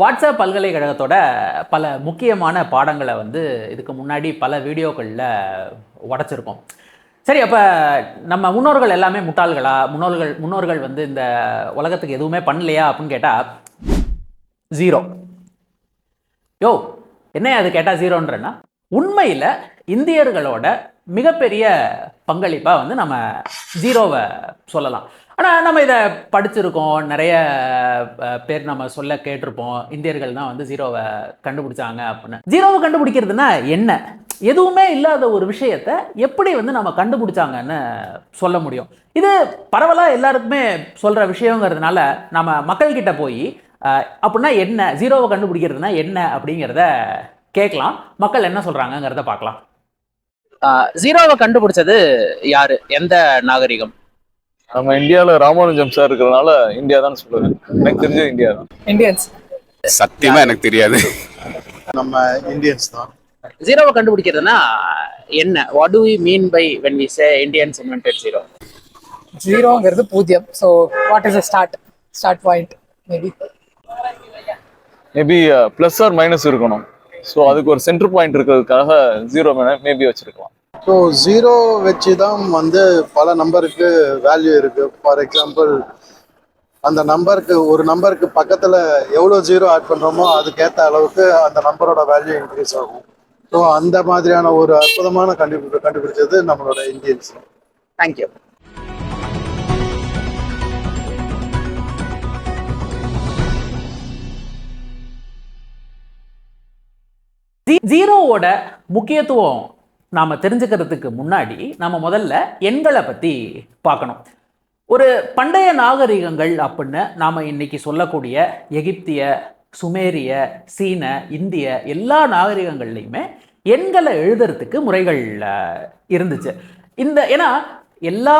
WhatsApp பல்கலைக்கழகத்தோட பல முக்கியமான பாடங்களை வந்து இதுக்கு முன்னாடி பல வீடியோக்களில் உடச்சிருக்கோம். சரி அப்போ நம்ம முன்னோர்கள் எல்லாமே முட்டாள்களா? முன்னோர்கள் முன்னோர்கள் வந்து இந்த உலகத்துக்கு எதுவுமே பண்ணலையா அப்படின்னு கேட்டால் ஜீரோ யோ என்ன அது கேட்டால் ஜீரோன்றன்னா உண்மையில் இந்தியர்களோட மிகப்பெரிய பங்களிப்பாக வந்து நம்ம ஜீரோவை சொல்லலாம். ஆனால் நம்ம இதை படிச்சிருக்கோம். நிறைய பேர் நம்ம சொல்ல கேட்டிருப்போம். இந்தியர்கள் தான் வந்து ஜீரோவை கண்டுபிடிச்சாங்க அப்படின்னு. ஜீரோவை கண்டுபிடிக்கிறதுனா என்ன? எதுவுமே இல்லாத ஒரு விஷயத்த எப்படி வந்து நம்ம கண்டுபிடிச்சாங்கன்னு சொல்ல முடியும். இது பரவலாக எல்லாருக்குமே சொல்கிற விஷயங்கிறதுனால நம்ம மக்கள்கிட்ட போய் அஹ், அப்படின்னா என்ன? ஜீரோவை கண்டுபிடிக்கிறதுனா என்ன அப்படிங்கிறத கேட்கலாம். மக்கள் என்ன சொல்கிறாங்கங்கிறத பார்க்கலாம். ஜீரோவை கண்டுபிடிச்சது யாரு? எந்த நாகரிகம்? நம்ம இந்தியால ராமானுஜம் சார் இருக்கிறதுனால இந்தியா தான் சொல்லுவேன். எனக்கு தெரிஞ்சது இந்தியா தான். இந்தியன்ஸ். சத்தியமா எனக்கு தெரியாது. நம்ம இந்தியன்ஸ் தான். ஜீரோவை கண்டுபிடிக்கிறதுனா என்ன? What do we mean by when we say Indians invented zero ஜீரோங்கிறது பூஜ்ஜியம் so what is a start start point maybe maybe plus or minus இருக்கணும். ஸோ அதுக்கு ஒரு சென்டர் பாயிண்ட் இருக்கிறதுக்காக ஜீரோ மேபி வச்சிருக்கலாம். ஸோ ஜீரோ வச்சு தான் வந்து பல நம்பருக்கு வேல்யூ இருக்கு. ஃபார் எக்ஸாம்பிள் அந்த நம்பருக்கு ஒரு நம்பருக்கு பக்கத்தில் எவ்வளோ ஜீரோ ஆட் பண்ணுறோமோ அதுக்கேற்ற அளவுக்கு அந்த நம்பரோட வேல்யூ இன்க்ரீஸ் ஆகும். ஸோ அந்த மாதிரியான ஒரு அற்புதமான கண்டுபிடி கண்டுபிடிச்சது நம்மளோட இந்தியன்ஸ் தேங்க்யூ ஜீ- ஜீரோவோட முக்கியத்துவம் நாம் தெரிஞ்சுக்கிறதுக்கு முன்னாடி நம்ம முதல்ல எண்களை பற்றி பார்க்கணும். ஒரு பண்டைய நாகரிகங்கள் அப்படின்னு நாம் இன்றைக்கி சொல்லக்கூடிய எகிப்திய சுமேரிய சீன இந்திய எல்லா நாகரிகங்கள்லையுமே எண்களை எழுதுறதுக்கு முறைகள் இருந்துச்சு. இந்த ஏன்னா எல்லா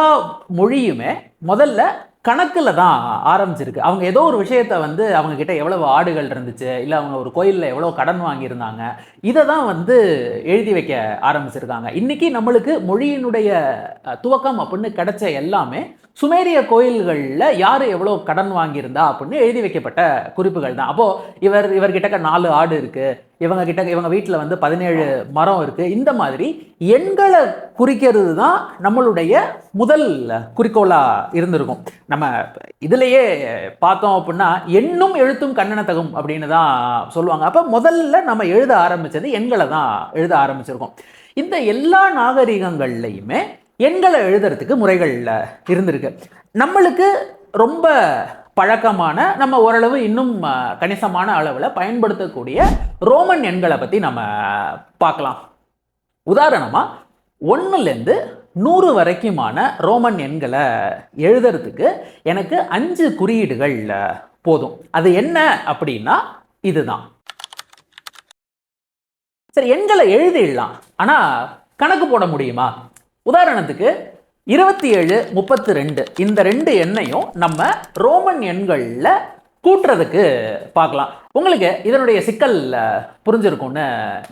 மொழியுமே முதல்ல கணக்கில் தான் ஆரம்பிச்சிருக்கு. அவங்க ஏதோ ஒரு விஷயத்த வந்து அவங்க கிட்ட எவ்வளவு ஆடுகள் இருந்துச்சு இல்லை அவங்க ஒரு கோயிலில் எவ்வளோ கடன் வாங்கியிருந்தாங்க இதை தான் வந்து எழுதி வைக்க ஆரம்பிச்சிருக்காங்க. இன்னைக்கு நம்மளுக்கு மொழியினுடைய துவக்கம் அப்படின்னு கிடைச்ச எல்லாமே சுமேரிய கோயில்களில் யார் எவ்வளோ கடன் வாங்கியிருந்தா அப்படின்னு எழுதி வைக்கப்பட்ட குறிப்புகள் தான். அப்போது இவர் இவர்கிட்ட நாலு ஆடு இருக்குது இவங்க கிட்ட இவங்க வீட்டில் வந்து பதினேழு மரம் இருக்குது இந்த மாதிரி எண்களை குறிக்கிறது தான் நம்மளுடைய முதல் குறிக்கோளாக இருந்திருக்கும். நம்ம இதுலேயே பார்த்தோம் அப்படின்னா எண்ணும் எழுத்தும் கண்ணனத்தகும் அப்படின்னு தான் சொல்லுவாங்க. அப்போ முதல்ல நம்ம எழுத ஆரம்பித்தது எண்களை தான் எழுத ஆரம்பிச்சிருக்கோம். இந்த எல்லா நாகரிகங்கள்லையுமே எண்களை எழுதுறதுக்கு முறைகள் இருந்திருக்கு. நம்மளுக்கு ரொம்ப பழக்கமான நம்ம ஓரளவு இன்னும் கணிசமான அளவில் பயன்படுத்தக்கூடிய ரோமன் எண்களை பற்றி நம்ம பார்க்கலாம். உதாரணமாக ஒன்றுலேருந்து நூறு வரைக்குமான ரோமன் எண்களை எழுதுறதுக்கு எனக்கு அஞ்சு குறியீடுகள் போதும். அது என்ன அப்படின்னா இதுதான். சரி எண்களை எழுதிடலாம். ஆனால் கணக்கு போட முடியுமா? உதாரணத்துக்கு இருபத்தி ஏழு முப்பத்தி ரெண்டு இந்த ரெண்டு எண்ணையும் நம்ம ரோமன் எண்களில் கூட்டுறதுக்கு பார்க்கலாம். உங்களுக்கு இதனுடைய சிக்கல் புரிஞ்சிருக்கும்னு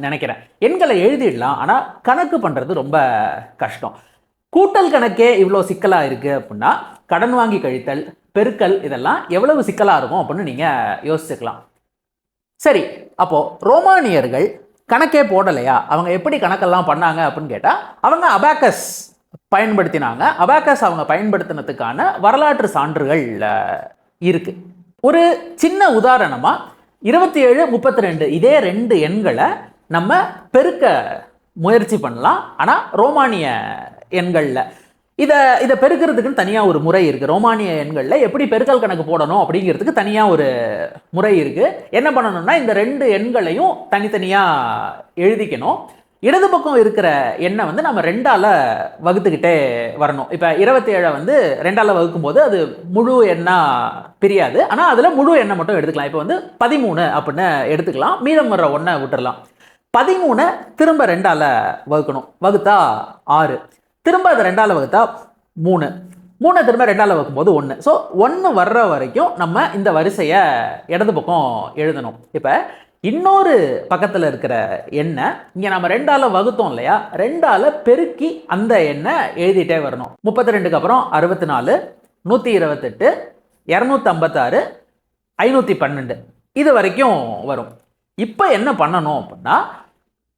நினைக்கிறேன். எண்களை எழுதிடலாம் ஆனால் கணக்கு பண்ணுறது ரொம்ப கஷ்டம். கூட்டல் கணக்கே இவ்வளோ சிக்கலாக இருக்குது அப்படின்னா கடன் வாங்கி கழித்தல் பெருக்கல் இதெல்லாம் எவ்வளவு சிக்கலாக இருக்கும் அப்படின்னு நீங்கள் யோசிச்சுக்கலாம். சரி அப்போது ரோமானியர்கள் கணக்கே போடலையா? அவங்க எப்படி கணக்கெல்லாம் பண்ணாங்க அப்படின்னு கேட்டால் அவங்க அபாக்கஸ் பயன்படுத்தினாங்க. அபாக்கஸ் அவங்க பயன்படுத்தினதுக்கான வரலாற்று சான்றுகள் இருக்குது ஒரு சின்ன உதாரணமாக இருபத்தி ஏழு முப்பத்தி ரெண்டு இதே ரெண்டு எண்களை நம்ம பெருக்க முயற்சி பண்ணலாம். ஆனால் ரோமானிய எண்களில். இதை இதை பெருக்கிறதுக்குன்னு தனியாக ஒரு முறை இருக்குது ரோமானிய எண்களில் எப்படி பெருக்கல் கணக்கு போடணும் அப்படிங்கிறதுக்கு தனியாக ஒரு முறை இருக்குது என்ன பண்ணணும்னா இந்த ரெண்டு எண்களையும் தனித்தனியாக எழுதிக்கணும். இடது பக்கம் இருக்கிற எண்ணை வந்து நம்ம ரெண்டால் வகுத்துக்கிட்டே வரணும். இப்போ இருபத்தி ஏழை வந்து ரெண்டால் வகுக்கும்போது அது முழு எண்ணா பிரியாது. ஆனால் அதில் முழு எண்ணை மட்டும் எடுத்துக்கலாம். இப்போ வந்து பதிமூணு அப்படின்னு எடுத்துக்கலாம். மீதம் வர்ற ஒன்றை விட்டுறலாம். பதிமூணை திரும்ப ரெண்டால் வகுக்கணும். வகுத்தா ஆறு. திரும்ப அதை ரெண்டால் வகுத்தா மூணு. மூணை திரும்ப ரெண்டால் வகுக்கும்போது ஒன்று ஸோ ஒன்று வர்ற வரைக்கும் நம்ம இந்த வரிசையை இடது பக்கம் எழுதணும். இப்போ இன்னொரு பக்கத்தில் இருக்கிற எண்ணை இங்கே நம்ம ரெண்டால் வகுத்தோம் இல்லையா? ரெண்டால் பெருக்கி அந்த எண்ணை எழுதிட்டே வரணும். முப்பத்தி ரெண்டுக்கு அப்புறம் அறுபத்தி நாலு நூற்றி இருபத்தெட்டு இரநூத்தம்பத்தாறு ஐநூற்றி பன்னெண்டு. இது வரைக்கும் வரும். இப்போ என்ன பண்ணணும் அப்படின்னா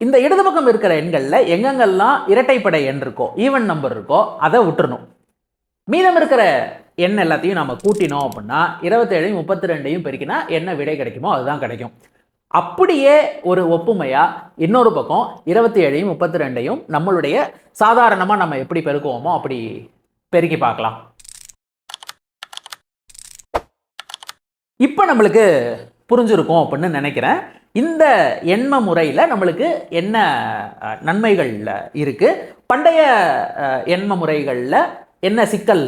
இந்த இடது பக்கம் இருக்கிற எண்களில் எங்கெங்கெல்லாம் இரட்டைப்படை எண் இருக்கோ ஈவன் நம்பர் இருக்கோ அதை விட்டுறணும். மீதம் இருக்கிற எண் எல்லாத்தையும் நம்ம கூட்டினோம் அப்படின்னா இருபத்தேழையும் முப்பத்தி ரெண்டையும் பெருக்கினா என்ன விடை கிடைக்குமோ அதுதான் கிடைக்கும். அப்படியே ஒரு ஒப்புமையாக இன்னொரு பக்கம் இருபத்தி ஏழையும் முப்பத்தி ரெண்டையும் நம்மளுடைய சாதாரணமாக நம்ம எப்படி பெருக்குவோமோ அப்படி பெருக்கி பார்க்கலாம். இப்போ நம்மளுக்கு புரிஞ்சிருக்கும் அப்படின்னு நினைக்கிறேன். இந்த எண்ம முறையில் நம்மளுக்கு என்ன நன்மைகள் இருக்குது பண்டைய எண்ம முறைகளில் என்ன சிக்கல்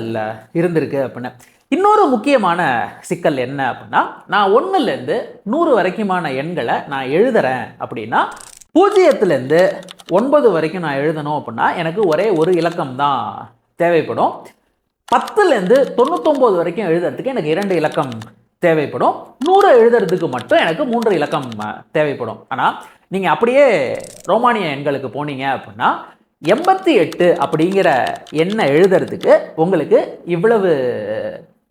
இருந்திருக்கு அப்படின்னு. இன்னொரு முக்கியமான சிக்கல் என்ன அப்படின்னா நான் ஒன்றுலேருந்து நூறு வரைக்குமான எண்களை நான் எழுதுறேன் அப்படின்னா பூஜ்ஜியத்துலேருந்து ஒன்பது வரைக்கும் நான் எழுதணும் அப்படின்னா எனக்கு ஒரே ஒரு இலக்கம் தான் தேவைப்படும். பத்துலேருந்து தொண்ணூத்தொம்பது வரைக்கும் எழுதுறதுக்கு எனக்கு இரண்டு இலக்கம் தேவைப்படும். நூறு எழுதுறதுக்கு மட்டும் எனக்கு மூன்று இலக்கம் தேவைப்படும். ஆனால் நீங்கள் அப்படியே ரோமானிய எண்களுக்கு போனீங்க அப்படின்னா எண்பத்தி எட்டு அப்படிங்கிற எண்ணை எழுதுறதுக்கு உங்களுக்கு இவ்வளவு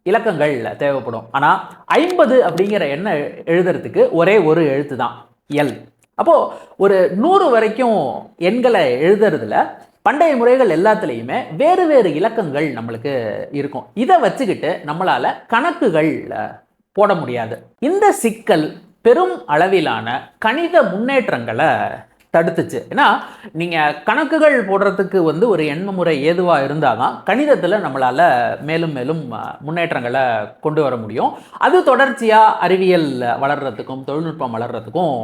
இலக்கங்கள் தேவைப்படும். ஆனால் ஐம்பது அப்படிங்கிற எண்ணை எழுதுறதுக்கு ஒரே ஒரு எழுத்து தான் எல் அப்போது ஒரு நூறு வரைக்கும் எண்களை எழுதுறதுல பண்டைய முறைகள் எல்லாத்துலேயுமே வேறு வேறு இலக்கங்கள் நம்மளுக்கு இருக்கும். இதை வச்சுக்கிட்டு நம்மளால் கணக்குகள் போட முடியாது. இந்த சிக்கல் பெரும் அளவிலான கணித முன்னேற்றங்களை தடுத்துச்சு. ஏன்னா நீங்கள் கணக்குகள் போடுறதுக்கு வந்து ஒரு எண்ம முறை ஏதுவாக இருந்தால் தான் கணிதத்தில் நம்மளால் மேலும் மேலும் முன்னேற்றங்களை கொண்டு வர முடியும். அது தொடர்ச்சியாக அறிவியல் வளர்கிறதுக்கும் தொழில்நுட்பம் வளர்கிறதுக்கும்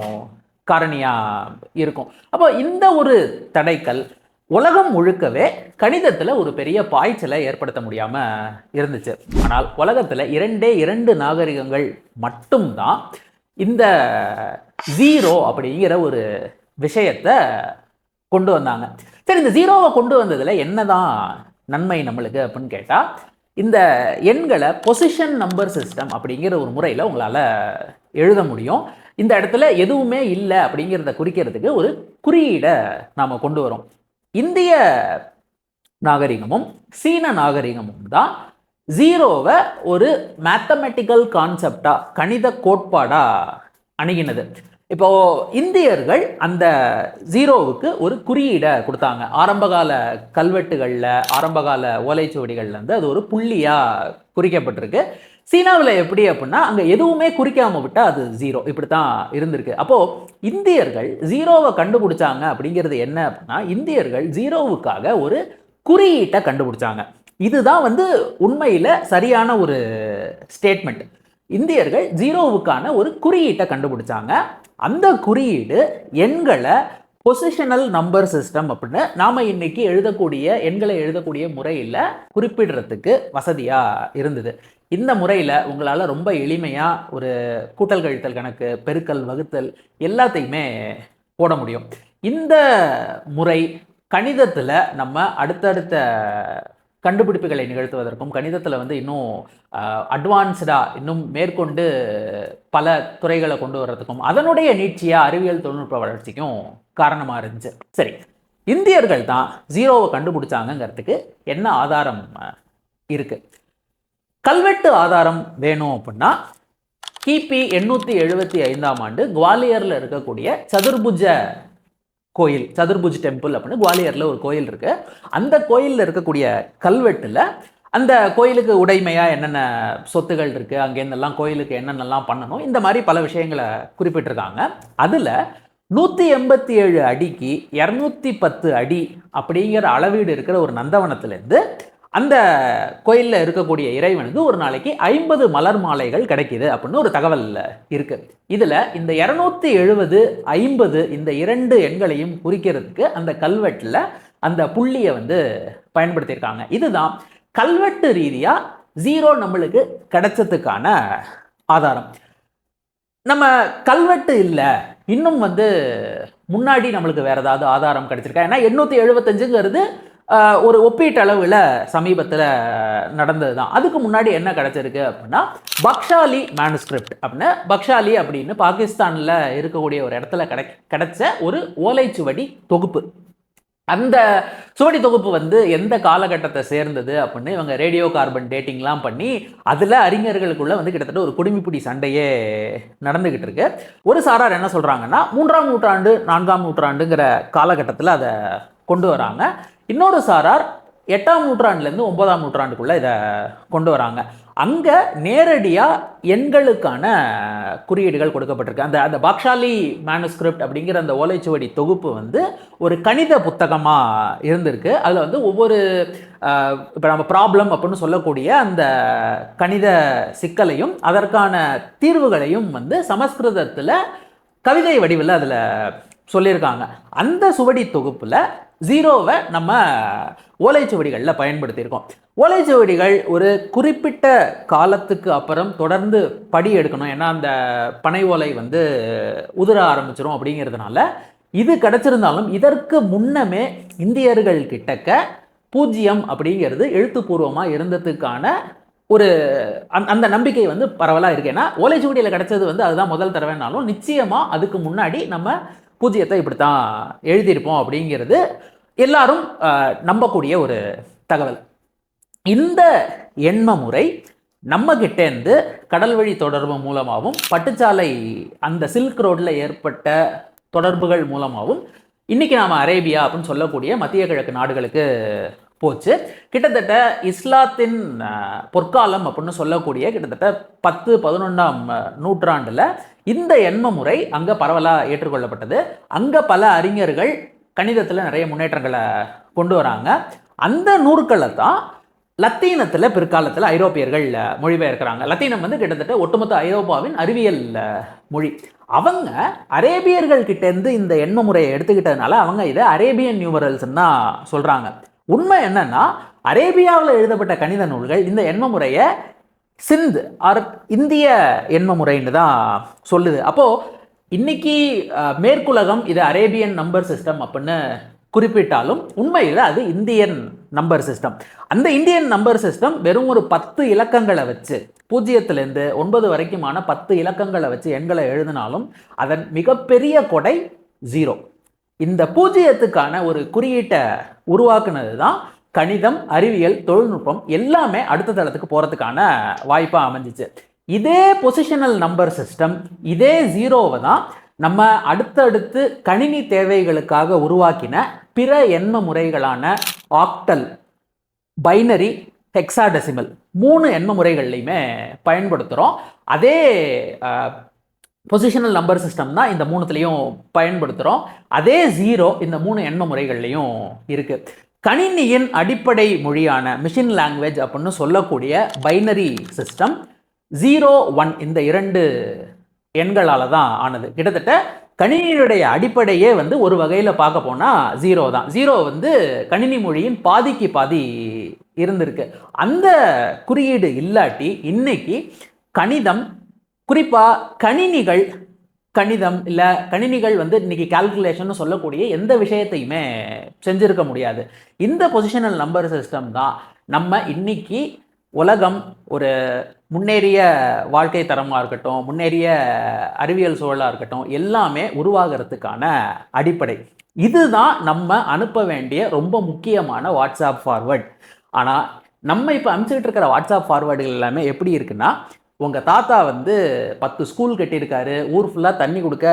காரணியாக இருக்கும். அப்போ இந்த ஒரு தடைக்கல் உலகம் முழுக்கவே கணிதத்தில் ஒரு பெரிய பாய்ச்சலை ஏற்படுத்த முடியாமல் இருந்துச்சு. ஆனால் உலகத்தில் இரண்டே இரண்டு நாகரிகங்கள் மட்டும்தான் இந்த ஜீரோ அப்படிங்கிற ஒரு விஷயத்தை கொண்டு வந்தாங்க. சரி இந்த ஜீரோவை கொண்டு வந்ததில் என்னதான் நன்மை நம்மளுக்கு அப்படின்னு கேட்டால் இந்த எண்களை பொசிஷன் நம்பர் சிஸ்டம் அப்படிங்கிற ஒரு முறையில் உங்களால் எழுத முடியும். இந்த இடத்துல எதுவுமே இல்லை அப்படிங்கிறத குறிக்கிறதுக்கு ஒரு குறியீடை நாம் கொண்டு வரோம். இந்திய நாகரிகமும் சீன நாகரிகமும் தான் ஜீரோவை ஒரு மேத்தமெட்டிக்கல் கான்செப்டா கணித கோட்பாடா அணுகினது. இப்போ இந்தியர்கள் அந்த ஜீரோவுக்கு ஒரு குறியீடை கொடுத்தாங்க. ஆரம்பகால கல்வெட்டுகளில் ஆரம்பகால ஓலைச்சுவடிகள்லேருந்து அது ஒரு புள்ளியாக குறிக்கப்பட்டிருக்கு. சீனாவில் எப்படி அப்படின்னா அங்கே எதுவுமே குறிக்காமல் விட்டால் அது ஜீரோ இப்படி தான் இருந்திருக்கு. அப்போது இந்தியர்கள் ஜீரோவை கண்டுபிடிச்சாங்க அப்படிங்கிறது என்ன அப்படின்னா இந்தியர்கள் ஜீரோவுக்காக ஒரு குறியீட்டை கண்டுபிடிச்சாங்க. இதுதான் வந்து உண்மையில் சரியான ஒரு ஸ்டேட்மெண்ட் இந்தியர்கள் ஜீரோவுக்கான ஒரு குறியீட்டை கண்டுபிடிச்சாங்க. அந்த குறியீடு எண்களை பொசிஷனல் நம்பர் சிஸ்டம் அப்படின்னு நாம் இன்னைக்கு எழுதக்கூடிய எண்களை எழுதக்கூடிய முறையில் குறிப்பிடுறதுக்கு வசதியாக இருந்தது. இந்த முறையில் உங்களால் ரொம்ப எளிமையாக ஒரு கூட்டல் கழித்தல் கணக்கு பெருக்கல் வகுத்தல் எல்லாத்தையுமே போட முடியும். இந்த முறை கணிதத்தில் நம்ம அடுத்தடுத்த கண்டுபிடிப்புகளை நிகழ்த்துவதற்கும் கணிதத்தில் வந்து இன்னும் அட்வான்ஸ்டாக இன்னும் மேற்கொண்டு பல துறைகளை கொண்டு வர்றதுக்கும் அதனுடைய நீட்சியாக அறிவியல் தொழில்நுட்ப வளர்ச்சிக்கும் காரணமாக இருந்துச்சு. சரி இந்தியர்கள் தான் ஜீரோவை கண்டுபிடிச்சாங்கங்கிறதுக்கு என்ன ஆதாரம் இருக்குது கல்வெட்டு ஆதாரம் வேணும் அப்படின்னா கிபி எண்ணூற்றி எழுபத்தி ஐந்தாம் ஆண்டு குவாலியரில் இருக்கக்கூடிய சதுர்புஜ கோயில் சதுர்புஜ் டெம்பிள் அப்படின்னு குவாலியரில் ஒரு கோயில் இருக்குது அந்த கோயிலில் இருக்கக்கூடிய கல்வெட்டில் அந்த கோயிலுக்கு உடைமையாக என்னென்ன சொத்துகள் இருக்குது அங்கேருந்தெல்லாம் கோயிலுக்கு என்னென்னலாம் பண்ணணும் இந்த மாதிரி பல விஷயங்களை குறிப்பிட்டிருக்காங்க. அதில் நூற்றி எண்பத்தி ஏழு அடிக்கு இரநூத்தி பத்து அடி அப்படிங்கிற அளவீடு இருக்கிற ஒரு நந்தவனத்துலேருந்து அந்த கோயிலில் இருக்கக்கூடிய இறைவனுக்கு ஒரு நாளைக்கு ஐம்பது மலர் மாலைகள் கிடைக்கிது அப்படின்னு ஒரு தகவல் இருக்குது இதில் இந்த இரநூத்தி எழுபது ஐம்பது இந்த இரண்டு எண்களையும் குறிக்கிறதுக்கு அந்த கல்வெட்டில் அந்த புள்ளியை வந்து பயன்படுத்தியிருக்காங்க. இதுதான் கல்வெட்டு ரீதியாக ஜீரோ நம்மளுக்கு கிடைச்சதுக்கான ஆதாரம். நம்ம கல்வெட்டு இல்லை இன்னும் வந்து முன்னாடி நம்மளுக்கு வேற ஏதாவது ஆதாரம் கிடைச்சிருக்கா? ஏன்னா எண்ணூற்றி எழுபத்தஞ்சுங்கிறது ஒரு ஒப்பீட்டளவில் சமீபத்தில் நடந்தது தான் அதுக்கு முன்னாடி என்ன கிடச்சிருக்கு அப்படின்னா பக்ஷாலி மேனுஸ்கிரிப்ட் அப்படின்னு பக்ஷாலி அப்படின்னு பாகிஸ்தானில் இருக்கக்கூடிய ஒரு இடத்துல கிடை கிடைச்ச ஒரு ஓலைச்சுவடி தொகுப்பு. அந்த சுவடி தொகுப்பு வந்து எந்த காலகட்டத்தை சேர்ந்தது அப்படின்னு இவங்க ரேடியோ கார்பன் டேட்டிங்லாம் பண்ணி அதில் அறிஞர்களுக்குள்ள வந்து கிட்டத்தட்ட ஒரு குடிமிப்பிடி சண்டையே நடந்துகிட்டு இருக்கு. ஒரு சாரார் என்ன சொல்கிறாங்கன்னா மூன்றாம் நூற்றாண்டு நான்காம் நூற்றாண்டுங்கிற காலகட்டத்தில் அதை கொண்டு வராங்க. இன்னொரு சாரார் எட்டாம் நூற்றாண்டுலேருந்து ஒன்பதாம் நூற்றாண்டுக்குள்ள இதை கொண்டு வராங்க. அங்கே நேரடியாக எண்களுக்கான குறியீடுகள் கொடுக்கப்பட்டிருக்கு. அந்த அந்த பாக்ஷாலி மேனுஸ்கிரிப்ட் அப்படிங்கிற அந்த ஓலைச்சுவடி தொகுப்பு வந்து ஒரு கணித புத்தகமாக இருந்திருக்கு. அதில் வந்து ஒவ்வொரு இப்போ நம்ம ப்ராப்ளம் அப்படின்னு சொல்லக்கூடிய அந்த கணித சிக்கலையும் அதற்கான தீர்வுகளையும் வந்து சமஸ்கிருதத்தில் கவிதை வடிவில் அதில் சொல்லியிருக்காங்க. அந்த சுவடி தொகுப்பில் ஜீரோவை நம்ம ஓலைச்சுவடிகளில் பயன்படுத்தியிருக்கோம். ஓலைச்சுவடிகள் ஒரு குறிப்பிட்ட காலத்துக்கு அப்புறம் தொடர்ந்து படி எடுக்கணும். ஏன்னா அந்த பனை ஓலை வந்து உதிர ஆரம்பிச்சிரும் அப்படிங்கிறதுனால இது கிடச்சிருந்தாலும் இதற்கு முன்னமே இந்தியர்கள் கிட்டக்க பூஜ்ஜியம் அப்படிங்கிறது எழுத்துப்பூர்வமாக இருந்ததுக்கான ஒரு அந்த அந்த நம்பிக்கை வந்து பரவலாக இருக்கு. ஏன்னா ஓலைச்சுவடியில் கிடச்சது வந்து அதுதான் முதல் தடவைனாலும் நிச்சயமாக அதுக்கு முன்னாடி நம்ம பூஜ்ஜியத்தை இப்படி தான் எழுதியிருப்போம் அப்படிங்கிறது எல்லாரும் நம்பக்கூடிய ஒரு தகவல். இந்த எண்ம முறை நம்ம கிட்டேருந்து கடல் வழி தொடர்பு மூலமாகவும் பட்டுச்சாலை அந்த சில்க் ரோட்டில் ஏற்பட்ட தொடர்புகள் மூலமாகவும் இன்றைக்கி நாம் அரேபியா அப்படின்னு சொல்லக்கூடிய மத்திய கிழக்கு நாடுகளுக்கு போச்சு. கிட்டத்தட்ட இஸ்லாத்தின் பொற்காலம் அப்படின்னு சொல்லக்கூடிய கிட்டத்தட்ட பத்து பதினொன்றாம் நூற்றாண்டில் இந்த எண்ம முறை அங்கே பரவலாக ஏற்றுக்கொள்ளப்பட்டது. அங்கே பல அறிஞர்கள் கணிதத்தில் நிறைய முன்னேற்றங்களை கொண்டு வராங்க. அந்த நூற்களை தான் லத்தீனத்தில் பிற்காலத்தில் ஐரோப்பியர்கள் மொழிபெயர்க்கிறாங்க. லத்தீனம் வந்து கிட்டத்தட்ட ஒட்டுமொத்த ஐரோப்பாவின் அறிவியல் மொழி. அவங்க அரேபியர்கள் கிட்டேருந்து இந்த எண்ம முறையை எடுத்துக்கிட்டதுனால அவங்க இதை அரேபியன் நியூமரல்ஸ்ன்னு தான் சொல்கிறாங்க உண்மை என்னன்னா அரேபியாவில் எழுதப்பட்ட கணித நூல்கள் இந்த எண்ம முறையை சிந்த் ஆர் இந்திய எண்ம முறைன்னு தான் சொல்லுது. அப்போது இன்னைக்கு மேற்குலகம் இது அரேபியன் நம்பர் சிஸ்டம் அப்படின்னு குறிப்பிட்டாலும் உண்மையில் அது இந்தியன் நம்பர் சிஸ்டம். அந்த இந்தியன் நம்பர் சிஸ்டம் வெறும் ஒரு பத்து இலக்கங்களை வச்சு பூஜ்ஜியத்திலேருந்து ஒன்பது வரைக்குமான பத்து இலக்கங்களை வச்சு எண்களை எழுதினாலும் அதன் மிகப்பெரிய கொடை ஜீரோ இந்த பூஜ்ஜியத்துக்கான ஒரு குறியீட்டை உருவாக்குனது தான் கணிதம் அறிவியல் தொழில்நுட்பம் எல்லாமே அடுத்த தளத்துக்கு போகிறதுக்கான வாய்ப்பாக அமைஞ்சிச்சு. இதே பொசிஷனல் நம்பர் சிஸ்டம் இதே ஜீரோவை தான் நம்ம அடுத்தடுத்து கணினி தேவைகளுக்காக உருவாக்கின பிற எண்ம முறைகளான ஆக்டல் பைனரி ஹெக்ஸாடெசிமல் மூணு எண்ம முறைகள்லையுமே பயன்படுத்துகிறோம் அதே பொசிஷனல் நம்பர் சிஸ்டம் தான் இந்த மூணுத்துலேயும் பயன்படுத்துகிறோம் அதே ஜீரோ இந்த மூணு எண்ம முறைகள்லையும் இருக்குது கணினியின் அடிப்படை மொழியான மிஷின் லாங்குவேஜ் அப்படின்னு சொல்லக்கூடிய பைனரி சிஸ்டம் ஜீரோ ஒன் இந்த இரண்டு எண்களால் தான் ஆனது. கிட்டத்தட்ட கணினியுடைய அடிப்படையே வந்து ஒரு வகையில் பார்க்க போனால் ஜீரோ தான். ஜீரோ வந்து கணினி மொழியின் பாதிக்கு பாதி இருந்திருக்கு. அந்த குறியீடு இல்லாட்டி இன்னைக்கு கணிதம் குறிப்பாக கணினிகள் கணிதம் இல்லை கணினிகள் வந்து இன்னைக்கு கால்குலேஷன் சொல்லக்கூடிய எந்த விஷயத்தையுமே செஞ்சுருக்க முடியாது. இந்த பொசிஷனல் நம்பர் சிஸ்டம் தான் நம்ம இன்னைக்கு உலகம் ஒரு முன்னேறிய வாழ்க்கை தரமாக இருக்கட்டும் முன்னேறிய அறிவியல் சூழலாக இருக்கட்டும் எல்லாமே உருவாகிறதுக்கான அடிப்படை. இதுதான் நம்ம அனுப்ப வேண்டிய ரொம்ப முக்கியமான வாட்ஸ்அப் ஃபார்வர்ட் ஆனால் நம்ம இப்போ அனுப்பிச்சிட்டு இருக்கிற வாட்ஸ்அப் ஃபார்வேர்டுகள் எல்லாமே எப்படி இருக்குன்னா உங்கள் தாத்தா வந்து பத்து ஸ்கூல் கட்டியிருக்காரு. ஊர் ஃபுல்லாக தண்ணி கொடுக்க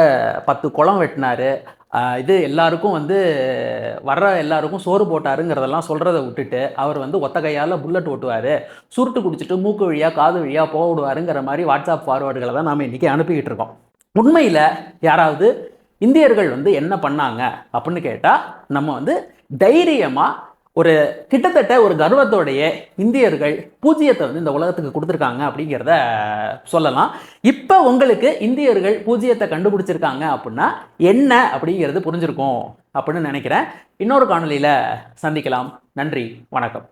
பத்து குளம் வெட்டினாரு. இது எல்லாருக்கும் வந்து வர்ற எல்லாருக்கும் சோறு போட்டாருங்கிறதெல்லாம் சொல்கிறத விட்டுட்டு அவர் வந்து ஒத்த கையால் புல்லட் ஓட்டுவார். சுருட்டு குடிச்சிட்டு மூக்கு வழியாக காது வழியாக போக விடுவாருங்கிற மாதிரி வாட்ஸ்அப் ஃபார்வேர்டுகளை தான் நாம் இன்றைக்கி அனுப்பிக்கிட்டு இருக்கோம். உண்மையில் யாராவது இந்தியர்கள் வந்து என்ன பண்ணாங்க அப்படின்னு கேட்டால் நம்ம வந்து தைரியமாக ஒரு கிட்டத்தட்ட ஒரு கர்வத்தோடைய இந்தியர்கள் பூஜ்ஜியத்தை வந்து இந்த உலகத்துக்கு கொடுத்துருக்காங்க அப்படிங்கிறத சொல்லலாம். இப்போ உங்களுக்கு இந்தியர்கள் பூஜ்ஜியத்தை கண்டுபிடிச்சிருக்காங்க அப்படின்னா என்ன அப்படிங்கிறது புரிஞ்சிருக்கும் அப்படின்னு நினைக்கிறேன். இன்னொரு காணொலியில் சந்திக்கலாம். நன்றி. வணக்கம்.